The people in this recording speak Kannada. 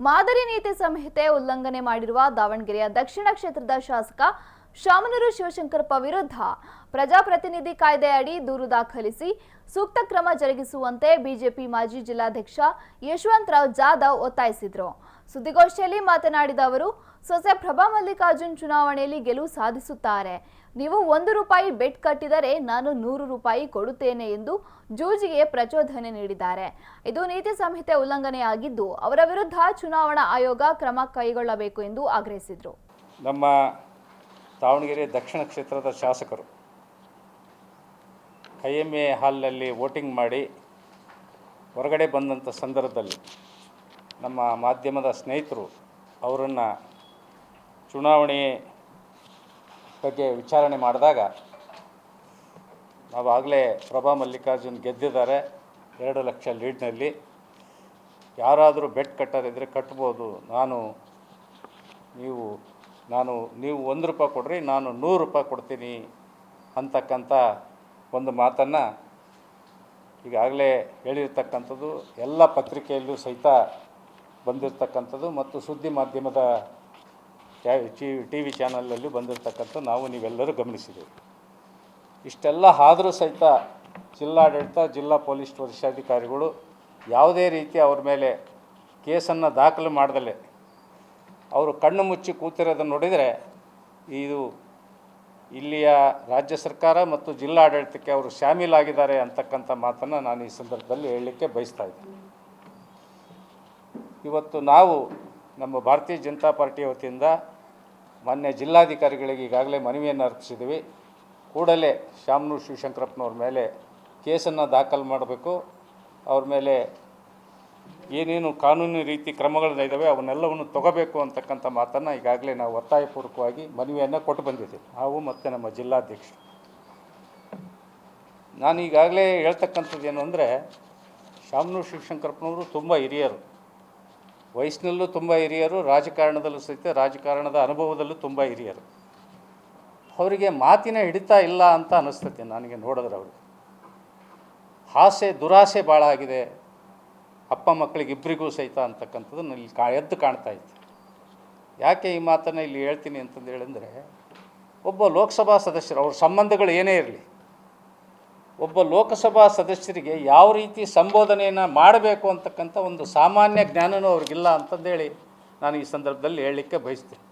ಮಾದರಿ ನೀತಿ ಸಂಹಿತೆ ಉಲ್ಲಂಘನೆ ಮಾಡಿರುವ ದಾವಣಗೆರೆಯ ದಕ್ಷಿಣ ಕ್ಷೇತ್ರದ ಶಾಸಕ ಶಾಮನೂರು ಶಿವಶಂಕರಪ್ಪ ವಿರುದ್ಧ ಪ್ರಜಾಪ್ರತಿನಿಧಿ ಕಾಯ್ದೆ ಅಡಿ ದೂರು ದಾಖಲಿಸಿ ಸೂಕ್ತ ಕ್ರಮ ಜರುಗಿಸುವಂತೆ ಬಿಜೆಪಿ ಮಾಜಿ ಜಿಲ್ಲಾಧ್ಯಕ್ಷ ಯಶವಂತರಾವ್ ಜಾಧವ್ ಒತ್ತಾಯಿಸಿದರು. ಸುದ್ದಿಗೋಷ್ಠಿಯಲ್ಲಿ ಮಾತನಾಡಿದ ಅವರು, ಸೊಸೆ ಪ್ರಭಾ ಮಲ್ಲಿಕಾರ್ಜುನ್ ಚುನಾವಣೆಯಲ್ಲಿ ಗೆಲುವು ಸಾಧಿಸುತ್ತಾರೆ. ನೀವು ಒಂದು ರೂಪಾಯಿ ಬೆಟ್ ಕಟ್ಟಿದರೆ ನಾನು ನೂರು ರೂಪಾಯಿ ಕೊಡುತ್ತೇನೆ ಎಂದು ಜೂಜಿಗೆ ಪ್ರಚೋದನೆ ನೀಡಿದ್ದಾರೆ. ಇದು ನೀತಿ ಸಂಹಿತೆ ಉಲ್ಲಂಘನೆಯಾಗಿದ್ದು, ಅವರ ವಿರುದ್ಧ ಚುನಾವಣಾ ಆಯೋಗ ಕ್ರಮ ಕೈಗೊಳ್ಳಬೇಕು ಎಂದು ಆಗ್ರಹಿಸಿದರು. ನಮ್ಮ ದಾವಣಗೆರೆ ದಕ್ಷಿಣ ಕ್ಷೇತ್ರದ ಶಾಸಕರು ಐ ಎಂ ಎ ಹಾಲ್ನಲ್ಲಿ ವೋಟಿಂಗ್ ಮಾಡಿ ಹೊರಗಡೆ ಬಂದಂಥ ಸಂದರ್ಭದಲ್ಲಿ ನಮ್ಮ ಮಾಧ್ಯಮದ ಸ್ನೇಹಿತರು ಅವರನ್ನು ಚುನಾವಣೆ ಬಗ್ಗೆ ವಿಚಾರಣೆ ಮಾಡಿದಾಗ ನಾವಾಗಲೇ ಪ್ರಭಾ ಮಲ್ಲಿಕಾರ್ಜುನ್ ಗೆದ್ದಿದ್ದಾರೆ ಎರಡು ಲಕ್ಷ ಲೀಡ್ನಲ್ಲಿ. ಯಾರಾದರೂ ಬೆಟ್ ಕಟ್ಟೋರಿದ್ದರೆ ಕಟ್ಬೋದು. ನಾನು ನೀವು ನಾನು, ನೀವು ಒಂದು ರೂಪಾಯಿ ಕೊಡ್ರಿ, ನಾನು ನೂರು ರೂಪಾಯಿ ಕೊಡ್ತೀನಿ ಅಂತಕ್ಕಂಥ ಒಂದು ಮಾತನ್ನು ಈಗಾಗಲೇ ಹೇಳಿರ್ತಕ್ಕಂಥದ್ದು ಎಲ್ಲ ಪತ್ರಿಕೆಯಲ್ಲೂ ಸಹಿತ ಬಂದಿರತಕ್ಕಂಥದ್ದು ಮತ್ತು ಸುದ್ದಿ ಮಾಧ್ಯಮದ ಟಿ ವಿ ಚಾನಲಲ್ಲಿ ಬಂದಿರತಕ್ಕಂಥ ನಾವು ನೀವೆಲ್ಲರೂ ಗಮನಿಸಿದ್ದೀವಿ ಇಷ್ಟೆಲ್ಲ ಆದರೂ ಸಹಿತ ಜಿಲ್ಲಾಡಳಿತ, ಜಿಲ್ಲಾ ಪೊಲೀಸ್ ವರಿಷ್ಠಾಧಿಕಾರಿಗಳು ಯಾವುದೇ ರೀತಿ ಅವ್ರ ಮೇಲೆ ಕೇಸನ್ನು ದಾಖಲು ಮಾಡದಲೆ ಅವರು ಕಣ್ಣು ಮುಚ್ಚಿ ಕೂತಿರೋದನ್ನು ನೋಡಿದರೆ ಇದು ಇಲ್ಲಿಯ ರಾಜ್ಯ ಸರ್ಕಾರ ಮತ್ತು ಜಿಲ್ಲಾಡಳಿತಕ್ಕೆ ಅವರು ಶಾಮೀಲಾಗಿದ್ದಾರೆ ಅಂತಕ್ಕಂಥ ಮಾತನ್ನು ನಾನು ಈ ಸಂದರ್ಭದಲ್ಲಿ ಹೇಳಲಿಕ್ಕೆ ಬಯಸ್ತಾ ಇದ್ದೀನಿ. ಇವತ್ತು ನಾವು ನಮ್ಮ ಭಾರತೀಯ ಜನತಾ ಪಾರ್ಟಿಯ ವತಿಯಿಂದ ಮಾನ್ಯ ಜಿಲ್ಲಾಧಿಕಾರಿಗಳಿಗೆ ಈಗಾಗಲೇ ಮನವಿಯನ್ನು ಅರ್ಪಿಸಿದ್ದೀವಿ. ಕೂಡಲೇ ಶಾಮನೂರು ಶಿವಶಂಕರಪ್ಪನವ್ರ ಮೇಲೆ ಕೇಸನ್ನು ದಾಖಲು ಮಾಡಬೇಕು. ಅವ್ರ ಮೇಲೆ ಏನೇನು ಕಾನೂನು ರೀತಿ ಕ್ರಮಗಳನ್ನ ಇದ್ದಾವೆ ಅವನ್ನೆಲ್ಲವನ್ನು ತಗೋಬೇಕು ಅಂತಕ್ಕಂಥ ಮಾತನ್ನು ಈಗಾಗಲೇ ನಾವು ಒತ್ತಾಯಪೂರ್ವಕವಾಗಿ ಮನವಿಯನ್ನು ಕೊಟ್ಟು ಬಂದಿದ್ದೀವಿ. ನಾವು ಮತ್ತು ನಮ್ಮ ಜಿಲ್ಲಾಧ್ಯಕ್ಷರು. ನಾನು ಈಗಾಗಲೇ ಹೇಳ್ತಕ್ಕಂಥದ್ದು ಏನು ಅಂದರೆ ಶಾಮನೂರು ಶಿವಶಂಕರಪ್ಪನವರು ತುಂಬ ಹಿರಿಯರು. ವಯಸ್ಸಿನಲ್ಲೂ ತುಂಬ ಹಿರಿಯರು, ರಾಜಕಾರಣದಲ್ಲೂ ಸಹಿತ ರಾಜಕಾರಣದ ಅನುಭವದಲ್ಲೂ ತುಂಬ ಹಿರಿಯರು. ಅವರಿಗೆ ಮಾತಿನ ಹಿಡಿತಾ ಇಲ್ಲ ಅಂತ ಅನ್ನಿಸ್ತೈತೆ ನನಗೆ ನೋಡಿದ್ರೆ ಅವರು ಆಸೆ ದುರಾಸೆ ಭಾಳ ಆಗಿದೆ. ಅಪ್ಪ ಮಕ್ಕಳಿಗೆ ಇಬ್ಬರಿಗೂ ಸಹಿತ ಅಂತಕ್ಕಂಥದ್ದು ಇಲ್ಲಿ ಕಾ, ಎದ್ದು ಕಾಣ್ತಾ ಇತ್ತು. ಯಾಕೆ ಈ ಮಾತನ್ನು ಇಲ್ಲಿ ಹೇಳ್ತೀನಿ ಅಂತಂದು ಹೇಳಿದ್ರೆ ಒಬ್ಬ ಲೋಕಸಭಾ ಸದಸ್ಯರು, ಅವ್ರ ಸಂಬಂಧಗಳು ಏನೇ ಇರಲಿ ಒಬ್ಬ ಲೋಕಸಭಾ ಸದಸ್ಯರಿಗೆ ಯಾವ ರೀತಿ ಸಂಬೋಧನೆಯನ್ನು ಮಾಡಬೇಕು ಅಂತಕ್ಕಂಥ ಒಂದು ಸಾಮಾನ್ಯ ಜ್ಞಾನವೂ ಅವ್ರಿಗಿಲ್ಲ ಅಂತಂದೇಳಿ ನಾನು ಈ ಸಂದರ್ಭದಲ್ಲಿ ಹೇಳಲಿಕ್ಕೆ ಬಯಸ್ತೀನಿ.